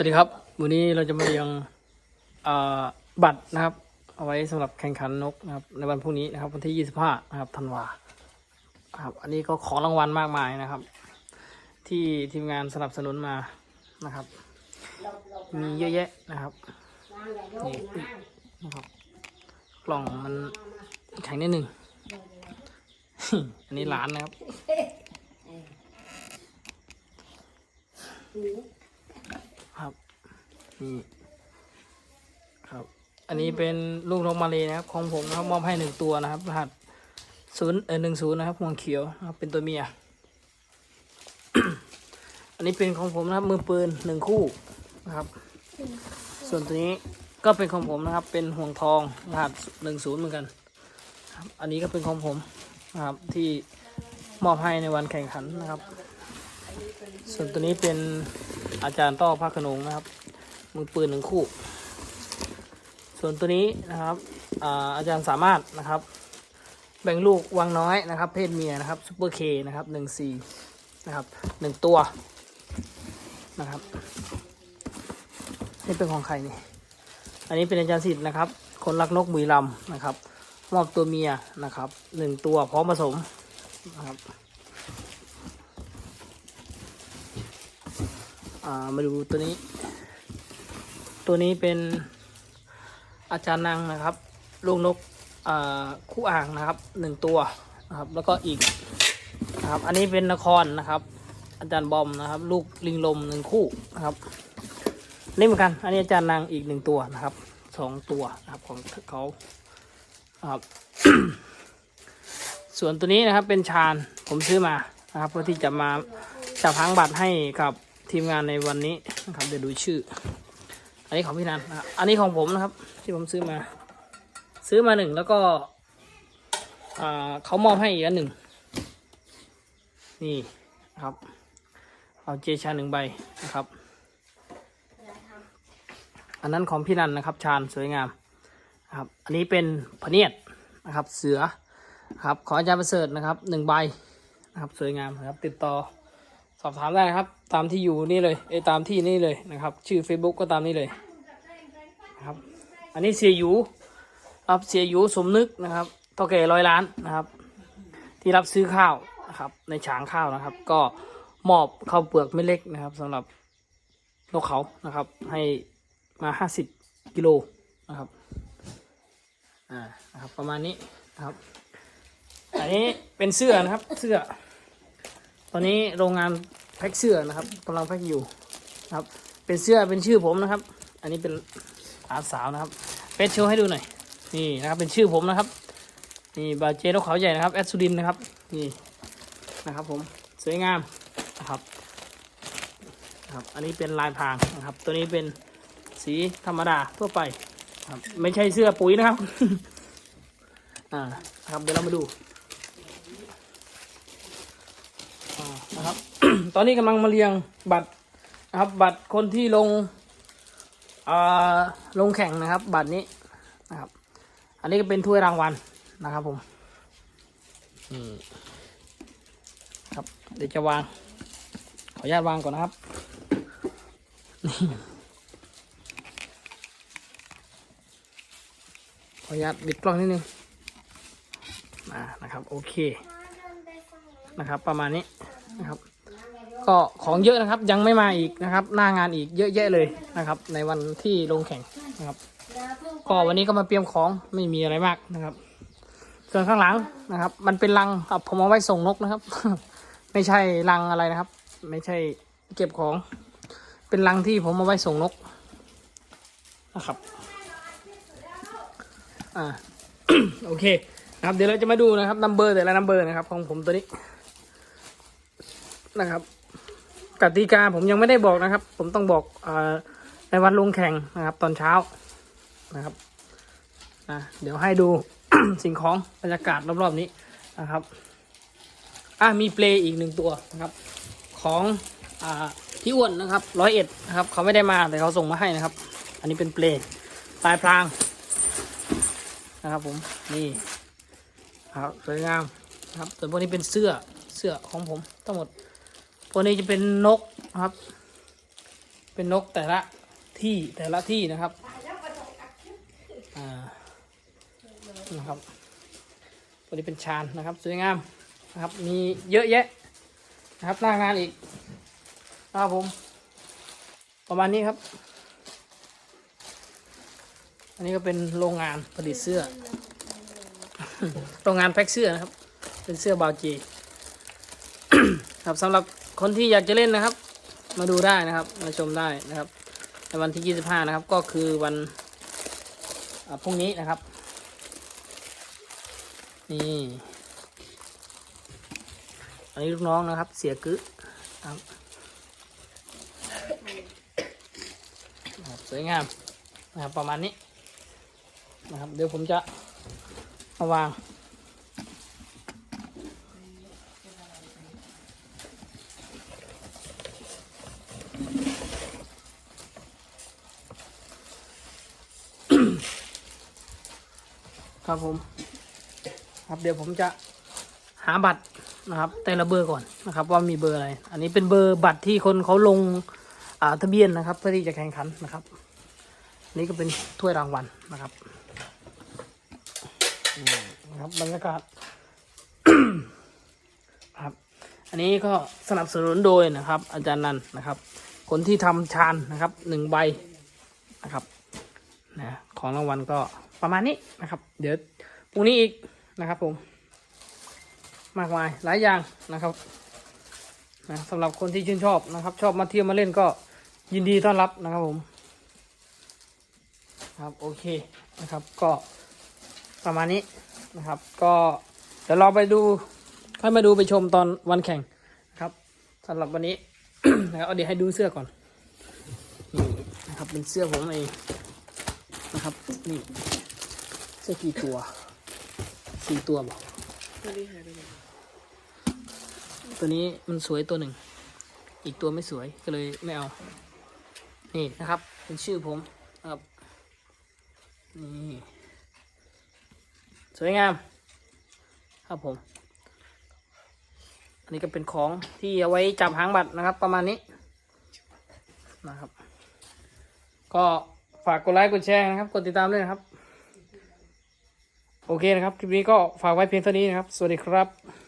วัสดีครับ วันนี้เราจะมาเรียงบัตรนะครับ เอาไว้สำหรับแข่งขันนกนะครับ ในวันพรุ่งนี้นะครับวันที่ 25 นะครับธันวาครับ อันนี้ก็ของรางวัลมากมายนะครับ ที่ทีมงานสนับสนุนมานะครับ มีเยอะแยะนะครับนี่นะครับ กล่องมันแข็งนิดหนึ่งอันนี้หลานนะครับ นี่ครับ อันนี้เป็นลูกนกมาเลยนะครับ ของผมนะครับมอบให้หนึ่งตัวนะครับรหัสศูนย์เออหนึ่งศูนย์นะครับห่วงเขียวนะครับเป็นตัวเมีย อันนี้เป็นของผมนะครับ มือปืนหนึ่งคู่นะครับ ส่วนตัวนี้ก็เป็นของผมนะครับ เป็นห่วงทองรหัสหนึ่งศูนย์เหมือนกันครับอันนี้ก็เป็นของผมนะครับที่มอบให้ในวันแข่งขันนะครับ ส่วนตัวนี้เป็นอาจารย์ต้อพระโขนงนะครับ มือปืนหนึ่งคู่ ส่วนตัวนี้นะครับอาอาจารย์สามารถนะครับ แบ่งลูกวังน้อยนะครับ เพศเมียนะครับซูเปอร์เคนะครับหนึ่งสี่นะครับหนึ่งตัวนะครับนี่เป็นของใครนี่อันนี้เป็นอาจารย์สิทธิ์นะครับ คนรักนกบุรีรัมนะครับ มอบตัวเมียนะครับหนึ่งตัวพร้อมผสมนะครับามาดูตัวนี้ ตัวนี้เป็นอาจารย์นางนะครับ ลูกนกคู่อ่างนะครับหนึ่งตัวนะครับ แล้วก็อีกนะครับ อันนี้เป็นนครนะครับ อาจารย์บอมนะครับ ลูกลิงลมหนึ่งคู่นะครับนี่เหมือนกัน อันนี้อาจารย์นางอีกหนึ่งตัวนะครับสองตัวนะครับของเขาครับ ส่วนตัวนี้นะครับเป็นชาญผมซื้อมานะครับเพื่อที่จะมาจับหางบัตรให้กับทีมงานในวันนี้นะครับเดี๋ยวดูชื่อ อันนี้ของพี่นันนะครับอันนี้ของผมนะครับ ที่ผมซื้อมา ซื้อมาหนึ่งแล้วก็เขามอบให้อีกอันหนึ่งนี่นะครับ เอาเจชาหนึ่งใบนะครับ อันนั้นของพี่นันนะครับ ชาญสวยงามนะครับ อันนี้เป็นพเนียดนะครับ เสือครับขออาจารย์ประเสริฐนะครับหนึ่งใบนะครับ สวยงามนะครับ ติดต่อสอบถามได้นะครับ ตามที่อยู่นี่เลยเอตามที่นี่เลยนะครับ ชื่อ Facebook ก็ตามนี้เลย อันนี้เสียหยูครับเสียหยูสมนึกนะครับเท่าแก่ร้อยล้านนะครับ ที่รับซื้อข้าวนะครับ ในฉางข้าวนะครับ ก็มอบข้าวเปลือกไม่เล็กนะครับสำหรับนกเขานะครับ ให้มาห้าสิบกิโลนะครับอ่านะครับ ประมาณนี้นะครับ อันนี้เป็นเสื้อนะครับเสื้อ ตอนนี้โรงงานแพ็คเสื้อนะครับกำลังแพ็คอยู่นะครับ เป็นเสื้อเป็นชื่อผมนะครับ อันนี้เป็น อาสาวนะครับเฟซโชว์ให้ดูหน่อยนี่นะครับเป็นชื่อผมนะครับนี่บาเจนกเขาใหญ่นะครับแอดซูดินนะครับนี่นะครับผมสวยงามนะครับนะครับอันนี้เป็นลายพางนะครับ ตัวนี้เป็นสีธรรมดาทั่วไปครับไม่ใช่เสื้อปุ๋ยนะครับอ่านะครับเดี๋ยวเรามาดูอ่านะครับ ตอนนี้กำลังมาเรียงบัตรนะครับ บัตรคนที่ลง ลงแข่งนะครับ บัตรนี้นะครับ อันนี้ก็เป็นถ้วยรางวัลนะครับผมนี่ครับเดี๋ยวจะวาง ขออนุญาตวางก่อนนะครับนี่ขออนุญาตบิดกล้องนิดนึงมานะครับ โอเค นะครับ ประมาณนี้นะครับ ก็ของเยอะนะครับ ยังไม่มาอีกนะครับ หน้างานอีกเยอะแยะเลยนะครับ ในวันที่ลงแข่งนะครับ ก็วันนี้ก็มาเตรียมของไม่มีอะไรมากนะครับ ส่วนข้างหลังนะครับ มันเป็นรังครับผมเอาไว้ส่งนกนะครับ ไม่ใช่รังอะไรนะครับ ไม่ใช่เก็บของ เป็นรังที่ผมเอาไว้ส่งนกนะครับอ่าโอเคนะครับเดี๋ยวเราจะมาดูนะครับนัมเบอร์แต่ละนัมเบอร์นะครับ ของผมตัวนี้นะครับ กติกาผมยังไม่ได้บอกนะครับ ผมต้องบอกอในวันลงแข่งนะครับ ตอนเช้านะครับนะเดี๋ยวให้ดูสิ่งของบรรยากาศรอบๆนี้นะครับอะมีเปลอีกหนึ่งตัวนะครับ ของอพี่อ้วนนะครับร้อยเอ็ดนะครับ เขาไม่ได้มาแต่เขาส่งมาให้นะครับ อันนี้เป็นเปลลายพรางนะครับผมนี่ครับสวยงามนะครับส่วนพวกนี้เป็นเสื้อเสื้อของผมทั้งหมด พวกนี้จะเป็นนกครับเเป็นนกแต่ละที่แต่ละที่นะครับอ่านะครับตัวนี้เป็นชานนะครับสวยงามนะครับ มีเยอะแยะนะครับหน้างานอีกนะครับผม ประมาณนี้ครับ อันนี้ก็เป็นโรงงานผลิตเสื้อ โรงงานแพ็คเสื้อนะครับ เป็นเสื้อบาวจีครับสำหรับ คนที่อยากจะเล่นนะครับ มาดูได้นะครับ มาชมได้นะครับ ในวันที่ 25 นะครับ ก็คือวันพรุ่งนี้นะครับ นี่อันนี้ลูกน้องนะครับ เสียกึครับนะครับสวยงามนะครับประมาณนี้นะครับ เดี๋ยวผมจะมาวาง ครับผม ครับเดี๋ยวผมจะหาบัตรนะครับ แต่ละเบอร์ก่อนนะครับ ว่ามีเบอร์อะไร อันนี้เป็นเบอร์บัตรที่คนเขาลงอ่าทะเบียนนะครับ เพื่อที่จะแข่งขันนะครับนนี่ก็เป็นถ้วยรางวัลนะครับอืมนะครับบรรยากาศครับ อันนี้ก็สนับสนุนโดยนะครับ อาจารย์นันนะครับ คนที่ทำชานนะครับหนึ่งใบนะครับนะ ของรางวัลก็ประมาณนี้นะครับ เดี๋ยวพรุ่งนี้อีกนะครับผม มากมายหลายอย่างนะครับนะสำหรับคนที่ชื่นชอบนะครับ ชอบมาเที่ยวมาเล่นก็ยินดีต้อนรับนะครับผมครับโอเคนะครับก็ประมาณนี้นะครับ ก็เดี๋ยวเราไปดูค่อยมาดูไปชมตอนวันแข่งนะครับสำหรับวันนี้นะครับเอาเดี๋ยวให้ดูเสื้อก่อนนี่นะครับเป็นเสื้อผมเอง นะครับ นี่เสื้อกี่ตัวสี่ตัวบอกตัวนี้มันสวยตัวหนึ่ง อีกตัวไม่สวยก็เลยไม่เอา นี่นะครับ เป็นชื่อผมนะครับ นี่สวยงาม ครับผม อันนี้ก็เป็นของที่เอาไว้จับหางบัตรนะครับ ประมาณนี้นะครับ ก็ ฝากกดไลค์กดแชร์นะครับ กดติดตามด้วยนะครับ โอเคนะครับ คลิปนี้ก็ฝากไว้เพียงเท่านี้นะครับ สวัสดีครับ